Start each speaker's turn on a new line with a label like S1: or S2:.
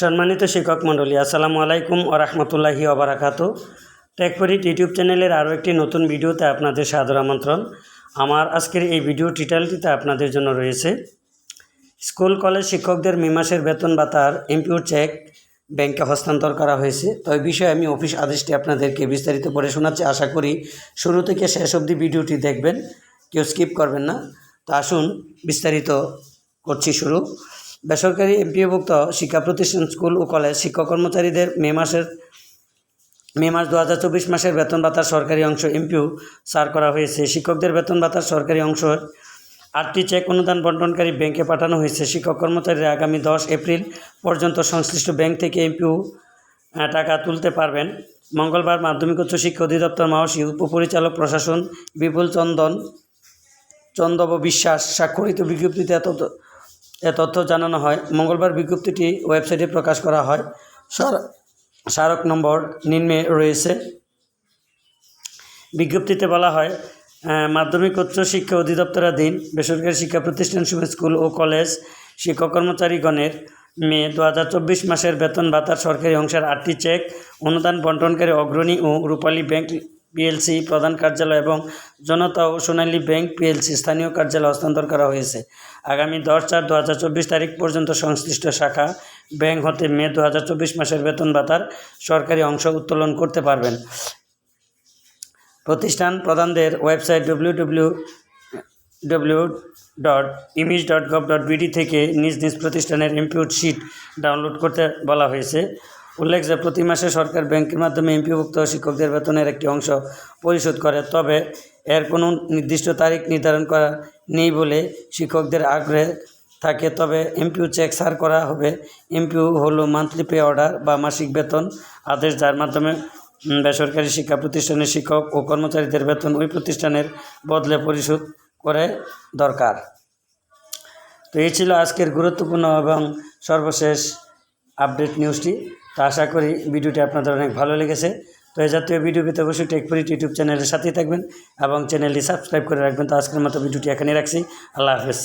S1: সম্মানিত শিক্ষক মণ্ডলী, আসসালামু আলাইকুম ও রহমতুল্লাহি ওবরাকাত টেকপরিট ইউটিউব চ্যানেলের আরও একটি নতুন ভিডিওতে আপনাদের সাদর আমন্ত্রণ। আমার আজকের এই ভিডিও টিটালটিতে আপনাদের জন্য রয়েছে, স্কুল কলেজ শিক্ষকদের মে মাসের বেতন ভাতার ইম্পিউর চেক ব্যাংকে হস্তান্তর করা হয়েছে। তো এই বিষয়ে আমি অফিস আদেশটি আপনাদেরকে বিস্তারিত পড়ে শোনাচ্ছি। আশা করি শুরু থেকে শেষ অবধি ভিডিওটি দেখবেন, কেউ স্কিপ করবেন না। তো আসুন, বিস্তারিত করছি শুরু। বেসরকারি এমপিওভুক্ত শিক্ষা প্রতিষ্ঠান, স্কুল ও কলেজ শিক্ষক কর্মচারীদের মে মাসের, মে মাস দু চব্বিশ মাসের বেতন ভাতার সরকারি অংশ এমপিও সার করা হয়েছে। শিক্ষকদের বেতন ভাতার সরকারি অংশ আটটি চেক অনুদান বন্টনকারী ব্যাংকে পাঠানো হয়েছে। শিক্ষক কর্মচারীরা আগামী দশ এপ্রিল পর্যন্ত সংশ্লিষ্ট ব্যাংক থেকে এমপিউ টাকা তুলতে পারবেন। মঙ্গলবার মাধ্যমিক উচ্চ শিক্ষা অধিদপ্তর মাওসী উপপরিচালক প্রশাসন বিপুল চন্দন চন্দব বিশ্বাস স্বাক্ষরিত বিজ্ঞপ্তিতে এত এ তথ্য জানানো হয়। মঙ্গলবার বিজ্ঞপ্তিটি ওয়েবসাইটে প্রকাশ করা হয়। স্মার- স্মারক নম্বর নিম্নে রয়েছে। বিজ্ঞপ্তিতে বলা হয় মাধ্যমিক উচ্চ শিক্ষা অধিদপ্তরাধীন বেসরকারি শিক্ষা প্রতিষ্ঠানসমূহ স্কুল ও কলেজ শিক্ষক কর্মচারীগণের মে দু হাজার চব্বিশ মাসের বেতন ভাতার সরকারি অংশের আটটি চেক, অনুদান বন্টনকারী অগ্রণী ও রূপালী ব্যাংক পিএলসি প্রধান কার্যালয় এবং জনতা ও সোনালী ব্যাংক পিএলসি স্থানীয় কার্যালয় হস্তান্তর করা হয়েছে। আগামী দশ চার দু হাজার চব্বিশ তারিখ পর্যন্ত সংশ্লিষ্ট শাখা ব্যাংক হতে মে দু হাজার চব্বিশ মাসের বেতন ভাতার সরকারি অংশ উত্তোলন করতে পারবেন। প্রতিষ্ঠান প্রধানদের website W W dot EMIS dot gov dot BD থেকে নিজ নিজ প্রতিষ্ঠানের ইম্পিউট শিট ডাউনলোড করতে বলা হয়েছে। উল্লেখ যে প্রতি মাসে সরকার ব্যাংকের মাধ্যমে এমপিভুক্ত শিক্ষকদের বেতনের একটি অংশ পরিশোধ করে, তবে এর কোনো নির্দিষ্ট তারিখ নির্ধারণ করা নেই বলে শিক্ষকদের আগ্রহে থাকে। তবে এমপিউ চেক সার করা হবে। এমপিউ হলো মান্থলি পে অর্ডার বা মাসিক বেতন আদেশ, যার মাধ্যমে বেসরকারি শিক্ষা প্রতিষ্ঠানের শিক্ষক ও কর্মচারীদের বেতন ওই প্রতিষ্ঠানের বদলে পরিশোধ করে দরকার। তো এই ছিল আজকের গুরুত্বপূর্ণ এবং সর্বশেষ আপডেট নিউজটি। তো আশা করি ভিডিওটি আপনাদের অনেক ভালো লেগেছে। তো এই জাতীয় ভিডিও পেতে অবশ্যই টেকপুরিট ইউটিউব চ্যানেলের সাথেই থাকবেন এবং চ্যানেলটি সাবস্ক্রাইব করে রাখবেন। তো আজকের মতো ভিডিওটি এখানেই রাখছি। আল্লাহ হাফেজ।